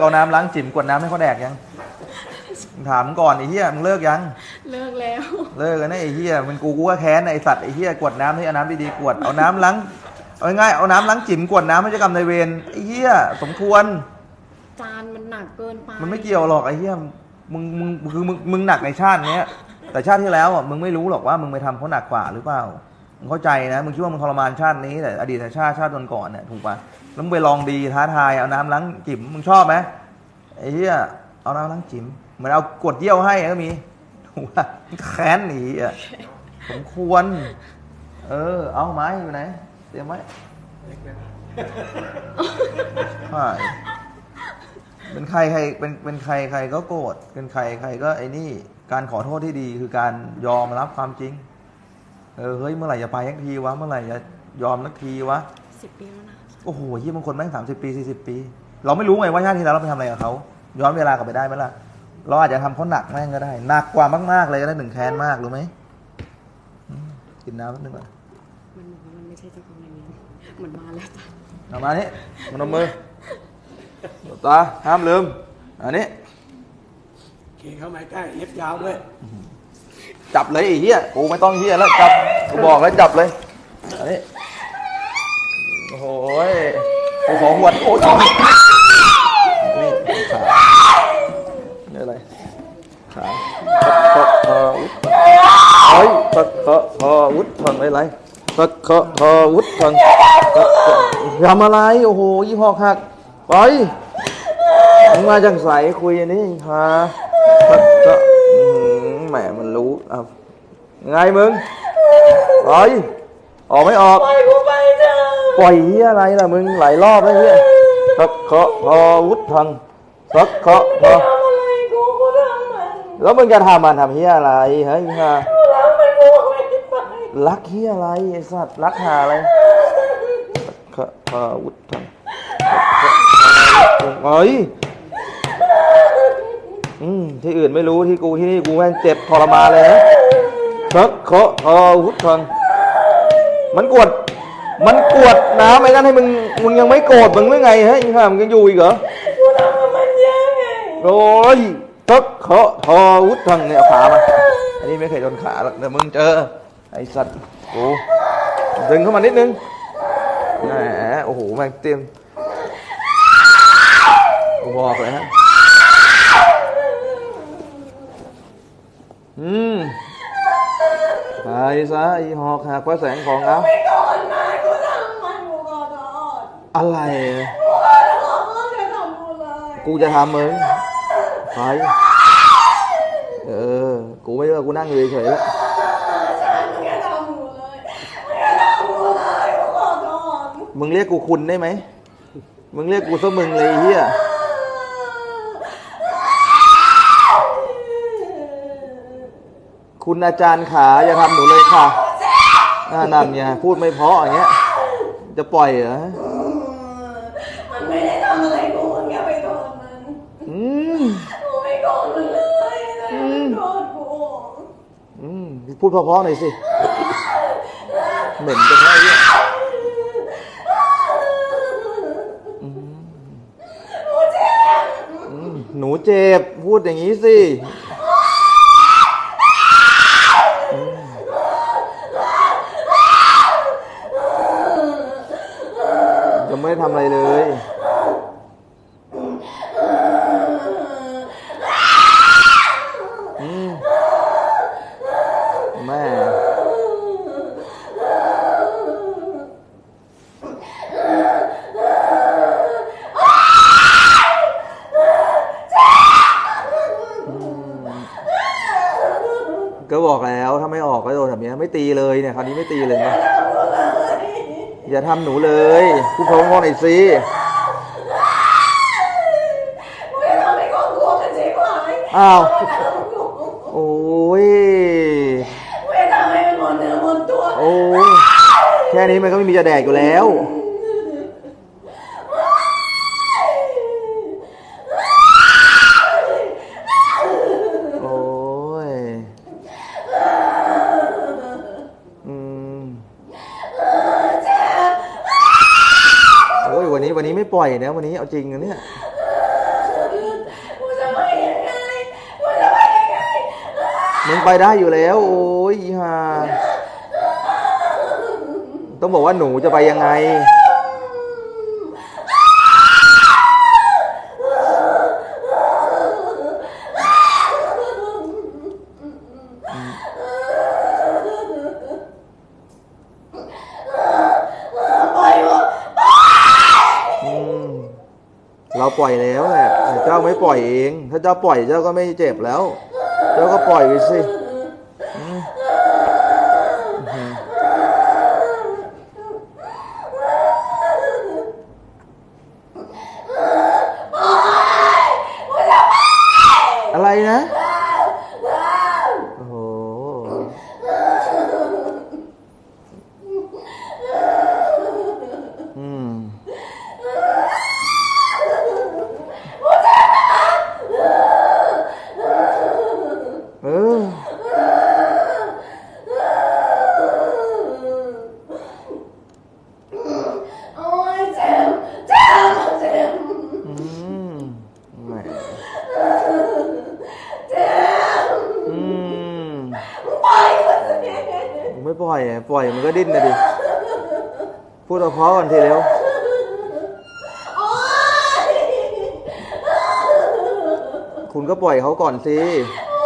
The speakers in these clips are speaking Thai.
เอาน้ำล้างจิ๋มกวดน้ำให้เขาแดกยัง ถามก่อนไอ้เหี้ยมึงเลิกยัง เลิกแล้ว เลิกกันนะไอ้เหี้ยมันกูกูว่าแค้นไอ้สัตว์ไอ้เหี้ยกวดน้ำให้เอาน้ำดีๆกวดเอาน้ำล้างเอาง่ายๆเอาน้ำล้างจิ๋มกวดน้ำให้เจ้ากรรมนายเวรไอ้เหี้ยสมควร จานมันหนักเกินไปมันไม่เกี่ยวหรอกไอ้เหี้ยมึงมึงคือมึงมึงหนักในชาติเนี้ยแต่ชาติที่แล้วอะมึงไม่รู้หรอกว่ามึงไปทำเขาหนักกว่าหรือเปล่ามึง เข้าใจนะมึงคิดว่ามึงทรมานชาตินี้แต่อดีตชาติชาติก่อนๆเนี่ยถูกปะแล้วมึงไปลองดีท้าทายเอาน้ำล้างจิ๋มมึงชอบไหมไอ้เหี้ยเอาน้ำล้างจิ๋มเหมือนเอากดเยี่ยวให้ก็มีถูกปะแค้นหนีอะสมควร เออ เอาไม้อยู่ไหนเตรียมไว้ใช่เป็นใครใครเป็นเป็นใครใครก็โกรธเป็นใครใครก็ไอ้นี่ การขอโทษที่ดีคือการยอมรับความจริง เออเฮ้ยเมื่อไหร่จะไปยักทีวะเมื่อไหร่จะยอมสักทีวะสิบปีแล้วนะโอ้โหยี่บางคนแม่งสามสิบปีสี่สิบปี เราไม่รู้ไงว่าชาติที่แล้วเราไปทำอะไรกับเขาย้อนเวลากลับไปได้ไหมล่ะ เราอาจจะทำเขาหนักแม่งก็ได้หนักกว่ามากๆเลยก็ได้หนึ่งแค้นมากรู้ไหมอืมกินน้ำนิดนึงก่อนมันบอกว่ามันไม่ใช่เจ้าของในนี้มันมาแล้วจ้ะเอามานี่มานมมือหลับตาห้ามลืมอันนี้เคเข้ามาใกล้เล็บยาวด้วย จับเลยไอ้เหี้ยกูไม่ต้องเหี้ยแล้วจับกูบอกแล้วจับเลยอันนี้โอ้โหยกูขอหวดโอ้ยนี่ขานี่อะไรขาตะเคาะวุฒเฮ้ยตะเคาะพอวุฒพังอะไรตะเคาะพอวุฒพังทำอะไรโอ้โหยี่ห้อคักไปมึงมาจังใสคุยอันนี้ฮะตะเคาะอื้อหือ แหมมันรู้อะไงมึงไปออกไม่ออก ปล่อยกูไปเถอะปล่อยเฮียอะไรล่ะมึงหลายรอบแล้วเฮียสักเคาะพอวุฒพังสักเคาะพอทำอะไรกูกูทำมันแล้วมึงจะทำมันทำเฮียอะไรเฮ้ยฮะกูรักมันกูไม่ไปรักเฮียอะไรไอ้สัตว์รักหาอะไรสักเคาะพอวุฒพังเฮ้ย อืมที่อื่นไม่รู้ที่กูที่นี่กูแม่งเจ็บทรมานเลยนะสักเคาะพอวุฒพังมันกวด มันกวดน้ำไอ้นั่นให้มึงมึงยังไม่โกรธมึงหรือไงฮะยังห่ามึงยังอยู่อีกเหรอกูทำกับมันยังไงโอ้ยตักเคาะทอวุฒทังเนี่ยเอาขามาอันนี้ไม่เคยโดนขาหรอกแต่มึงเจอไอ้สัตว์โอ้ดึงเข้ามานิดนึงแหมโอ้โหแม่งเต็มกูบอกเลยฮะ อืมไปซะไอ้หอกหักพระแสงของเราไม่ก่อนนะกูทำมันกูขอโทษอะไร กูขอโทษมึงจะทำกูเลยกูจะทำมึงไปเออ กูไม่เลือกกูนั่งอยู่เฉยๆแล้วใช่มึงจะทำกูเลยมึงจะทำกูเลยกูขอโทษมึงเรียกกูคุณได้ไหม มึงเรียกกูซะมึงเลยไอ้เฮีย คุณอาจารย์ขาอย่าทำหนูเลยค่ะน่านั่นไงพูดไม่เพราะอย่างเงี้ย จะปล่อยเหรอมันไม่ได้ทำอะไรกูมึงอย่าไปโกรธมันอืมกูไม่โกรธมันเลยแต่มันโกรธกูอืมพูดเพราะๆหน่อยสิเหม็นจังเลยเนี่ยอืมหนูเจ็บ พูดอย่างนี้สิอืมยัง ไม่ได้ทำอะไรเลย แม่ ก็บอกแล้วถ้าไม่ออกก็โดนแบบเนี้ยไม่ตีเลยเนี่ยคราวนี้ไม่ตีเลยนะ อย่าทำหนูเลยพูดเพราะๆหน่อยสิกูจะทำให้ครอบครัวมันใช่ไหมอ้าวกูโอ้ยจะทำให้มันหมดเนื้อหมดตัวโอ้ยแค่นี้มันก็ไม่มีจะแดกอยู่แล้ว ปล่อยนะวันนี้เอาจริงเนี่ยมึงไปได้อยู่แล้ว โอ้ยฮ่าต้องบอกว่าหนูจะไปยังไง ปล่อยแล้วแหละแต่เจ้าไม่ปล่อยเอง ถ้าเจ้าปล่อยเจ้าก็ไม่เจ็บแล้ว เจ้าก็ปล่อยไปสิอืมอืมอะไรนะ โอ้โห อืม เออ โอ้ยเจ็บเจ็บเจ็บ อืมแหม เจ็บ อืม ปล่อยมันสิ ผมไม่ ปล่อยมันก็ดิ้นนะดิ พูดเอาเพราะก่อนทีเร็ว โอ้ยคุณก็ปล่อยเขาก่อนสิ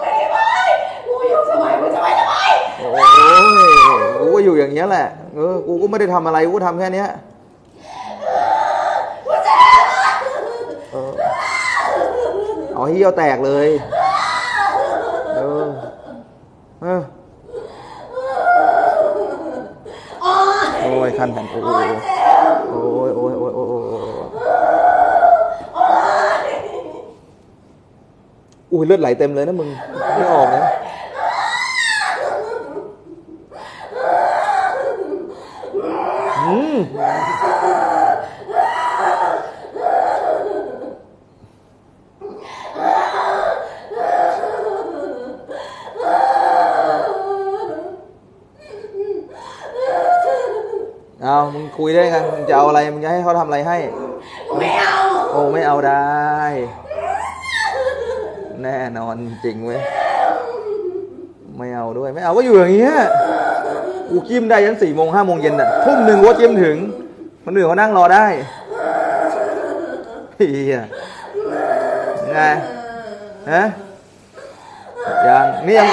ไม่ไปกูอยู่ทำไมกูจะไปทำไมโอ้ยกูก็อยู่อย่างเงี้ยแหละ เออ กูก็ไม่ได้ทำอะไร กูก็ทำแค่เนี้ย กูเจ็บเออเอาให้เยี่ยวแตกเลย เออเออ โอ้ย โอยคันแผ่นโอ้ยโอ้ยโอ้ยโอ้ยโอ้ยโอ้ยโอ้ยอุ้ยเลือดไหลเต็มเลยนะมึง ไม่ออกนะอืม เอามึง คุยได้ไงมึงจะเอาอะไรมึงจะให้เขาทำอะไรให้ ไม่เอาโอ้ไม่เอาได้ แน่นอนจริงเว้ยไม่เอาด้วยไม่เอาก็อยู่อย่างเงี้ยกูจิ้มได้ยันสี่โมงห้าโมงเย็นอะทุ่มหนึ่งว่าจิ้มถึง มันอื่นเขานั่งรอได้เฮียไงฮะยังนี่ยัง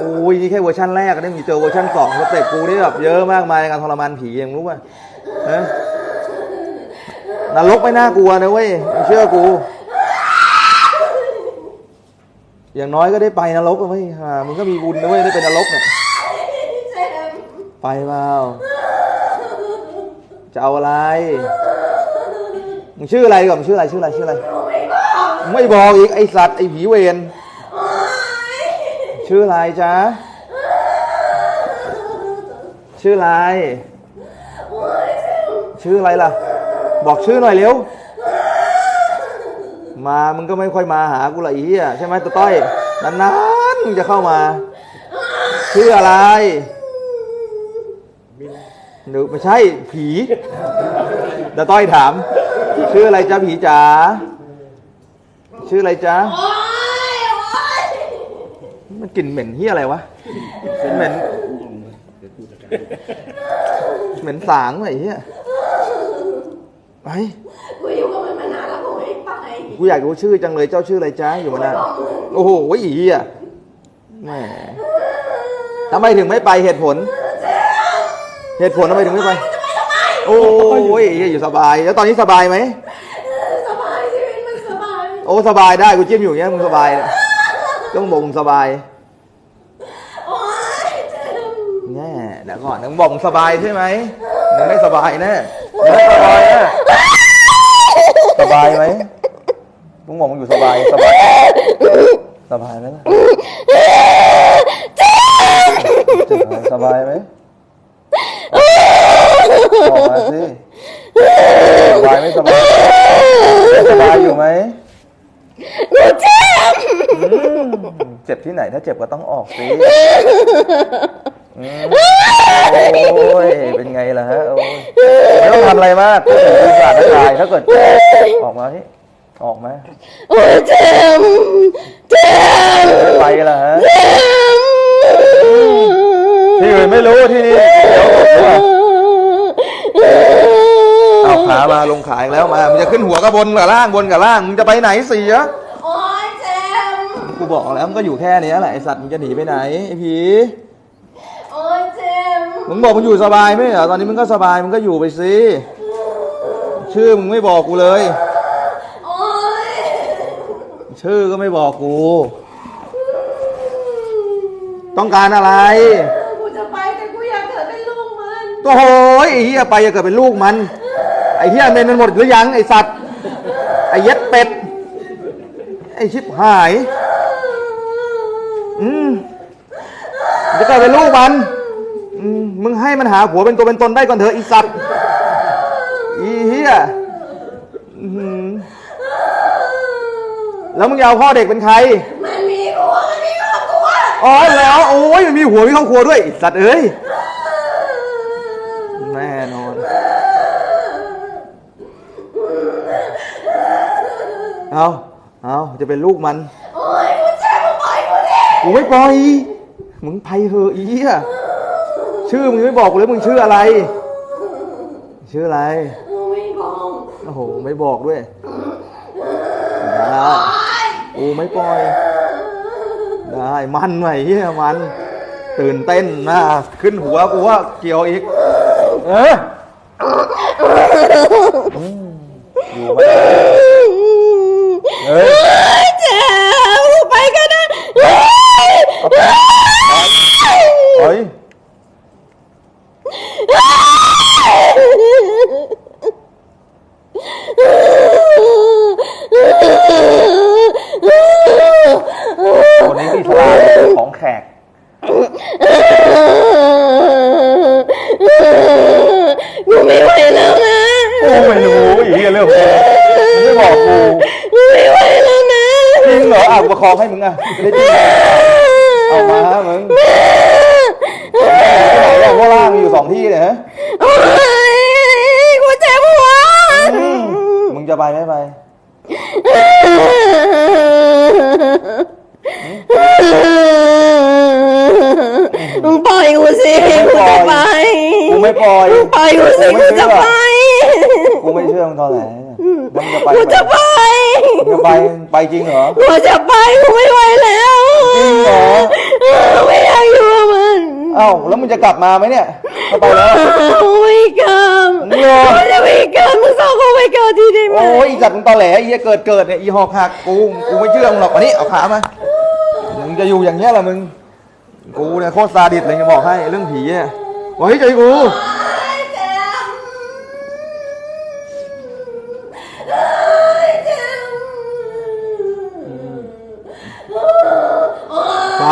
โอ้ยนี่แค่เวอร์ชันแรกก็ได้มีเจอเวอร์ชันสองสเต็ปกูนี่แบบเยอะมากมายในการทรมานผียังรู้ป่ะฮะนรกไม่น่ากลัวนะเว้ยเชื่อกู อย่างน้อยก็ได้ไปนรกเว้ยฮ่ามึงก็มีบุญนะเว้ยได้เป็นนรกเนี่ยไปเปล่าจะเอาอะไรมึงชื่ออะไรก่อนมึงชื่ออะไรชื่ออะไรชื่ออะไร ไม่บอกอีกไอสัตว์ไอผีเวร ชื่ออะไรจ๊ะ ชื่ออะไร ชื่ออะไรล่ะ บอกชื่อหน่อยเร็ว มามึงก็ไม่ค่อยมาหากูละไอีอะใช่ไหมตะต้อยนานๆมึงจะเข้ามา ชื่ออะไรหนูไม่ใช่ผีตะต้อยถาม ชื่ออะไรจ๊ะผีจ๋าชื่ออะไรจ๊ะโอ้ยโอ้ย มันกลิ่นเหม็นเฮียอะไรวะเหม็นเหม็นสางไอ้เฮียไปกูอยู่กับมันมานานแล้วกูไม่ไปกูอยากรู้ชื่อจังเลยเจ้าชื่ออะไรจ้าอยู่มานานโอ้โหอีเฮียแหมทำไมถึงไม่ไปเหตุผล เหตุผลทำไมถึงไม่ไป โอ้ยเฮียอยู่สบาย แล้วตอนนี้สบายไหมสบายชีวิตมันสบาย โอ้สบายได้กูจิ้มอยู่อย่างเงี้ยมึงสบายเลย ต้องบอกมึงสบายโอ้ยเจ็บแน่เดี๋ยวก่อนมึงบอกมึงสบายใช่ไหมมึงไม่สบายแน่มึงไม่สบายแน่สบายไหมมึงบอกมึงอยู่สบายสบายสบายไหมล่ะสบายไหมบอกมาสิสบายไหม่สบายไม่สบายอยู่ไหม เจ็บเจ็บที่ไหนถ้าเจ็บก็ต้องออกสิอืมโอ้ยเป็นไงล่ะฮะโอ้ยไม่ต้องทำอะไรมากก็ถือปีศาจทั้งหลายถ้าเกิดออกมาที่ออกไหมโอ้ยเจ็บเจ็บไปละฮะเจ็บที่อื่นไม่รู้ที่นี่เดี๋ยวเอา ขามาลงขายแล้วมามึงจะขึ้นหัวกับบนกับล่างบนกับล่างมึงจะไปไหนเสียโอ้ยเจ็บกูบอกแล้วมันก็อยู่แค่เนี้ยแหละไอสัตว์มึงจะหนีไปไหนไอผีโอ้ยเจ็บมึงบอกมึงอยู่สบายไหมเหรอตอนนี้มึงก็สบายมึงก็อยู่ไปสิชื่อมึงไม่บอกกูเลยโอ้ยชื่อก็ไม่บอกกู ต้องการอะไรกูจะไปแต่กูอยากเกิดเป็นลูกมันโอ้โหไอ้เหี้ยไปจะเกิดเป็นลูกมัน ไอ้เหี้ยเมนมันหมดหรือยังไอ้สัตว์ไอ้เย็ดเป็ดไอ้ชิบหาย อืมจะเกิดเป็นลูกมันอืมมึงให้มันหาผัวเป็นตัวเป็นตนได้ก่อนเถอะไอีสัตว์อีเหี้ยอื้อหือแล้วมึงจะเอาพ่อเด็กเป็นใคร มันมีกูมันมีครอบครัว อ๋อแล้วโอ้ยมันมีหัวมีครอบครัวด้วยไอ้สัตว์เอ้ยแน่นอน เอาเอาจะเป็นลูกมัน โอ้ยกูเจ็บกูปล่อยกูดิกูไม่ปล่อย มึงไปเหอะอีอะชื่อมึงไม่บอกกูเลยมึงชื่ออะไร ชื่ออะไรกูไม่บอกโอ้โห ไม่บอกด้วยได้กูไม่ปล่อย ได้มันหน่อยเฮียมัน ตื่นเต้นนะขึ้นหัวกูว่าเกี่ยวอีก เอออืมอยู่ไม่ได้เฮ้ย เจ็บกูไปก็ได้ เฮ้ยคนนี้คืออิสลามของแขกกูไม่ไหวแล้วนะกูไม่รู้อีกเรื่องกูมึงไม่บอกกูกูไม่ไหวแล้วนะ จริงเหรออะกูประคองให้มึงอะไม่ได้จริง เอามามึงไหนพวกล่างมีอยู่สองที่เนี่ยฮะโอ้ยกูเจ็บหัวอืมมึงจะไปไม่ไป มึงปล่อยกูสิกูจะไปกูไม่ปล่อยมึงปล่อยกูสิกูจะไปกูไม่เชื่อมึงตอนไหนมึงจะไปกูจะไปมึงจะไปไปจริงเหรอกูจะไปกูไม่ไหวแล้ว จริงเหรอไม่อยากอยู่กับมันเอ้าแล้วมึงจะกลับมาไหมเนี่ยถ้าไปแล้ว ไม่กลับเหรอกูจะไม่กลับมึงสองคนไม่กลับทีได้ไหมโอ้ยอีจัดมึงตอแหลไอ้เหี้ยเกิดเกิดเนี่ยอีหอกหักกูกูไม่เชื่อมึงหรอกอันนี้เอาขามามึงจะอยู่อย่างเงี้ยเหรอมึงกูเนี่ยโคตรซาดิสเลยจะบอกให้เรื่องผีเนี่ยไว้ใจกู เจ็บเจ็บ ไป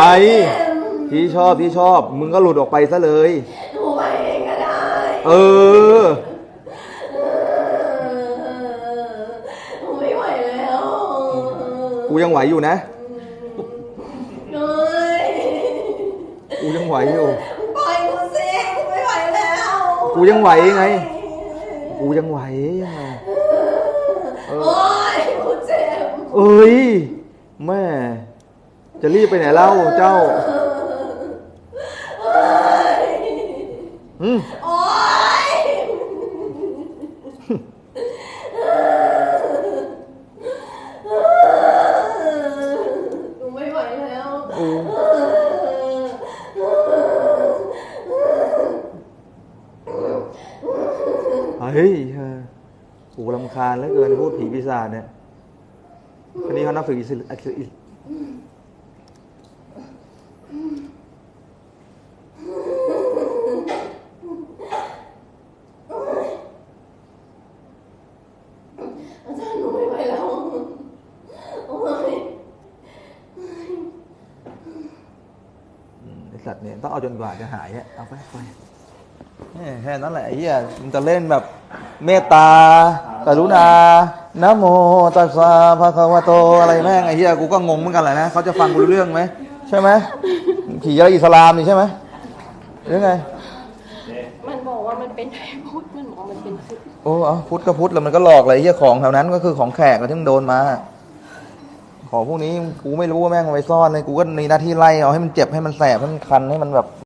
ที่ชอบที่ชอบ มึงก็หลุดออกไปซะเลยกูไปเองก็ได้เออกูไม่ไหวแล้วกูยังไหวอยู่นะ เฮ้ยกูยังไหวอยู่ ปล่อยกูสิกูไม่ไหวแล้วกูยังไหวไง กูยังไหวยังไงโอ๊ยกูเจ็บ เอ้ยแม่ จะรีบไปไหนเล่าเจ้าอืมโอ๊ยกูไม่ไหวแล้ว เฮ้ยเออกูรำคาญแล้วเกินพูดผีปีศาจเนี่ยคนนี้เขานับถืออิสลามอิสไอสัตว์เนี่ยต้องเอาจนกว่าจะหายอะเอาไปไปเนี่ยแค่นั้นแหละไอ้เหี้ยมันจะเล่นแบบเมตตากรุณานะโมตัสสะภะคะวะโตอะไรแม่งไอ้เหี้ยกูก็งงเหมือนกันแหละนะเขาจะฟังกูรู้เรื่องไหมใช่ไหมผีอะไรอิสลามนี่ใช่ไหมหรือไงมันบอกว่ามันเป็นพุทธมันบอกมันเป็นพุทธโอ้เอาพุทธก็พุทธแล้วมันก็หลอกเลยไอ้เหี้ยของแถวนั้นก็คือของแขกแล้วที่มึงโดนมา ของพวกนี้กูไม่รู้ว่าแม่งเอาไปซ่อนเลยกูก็มีหน้าที่ไล่เอาให้มันเจ็บให้มันแสบให้มันคันให้มันแบบ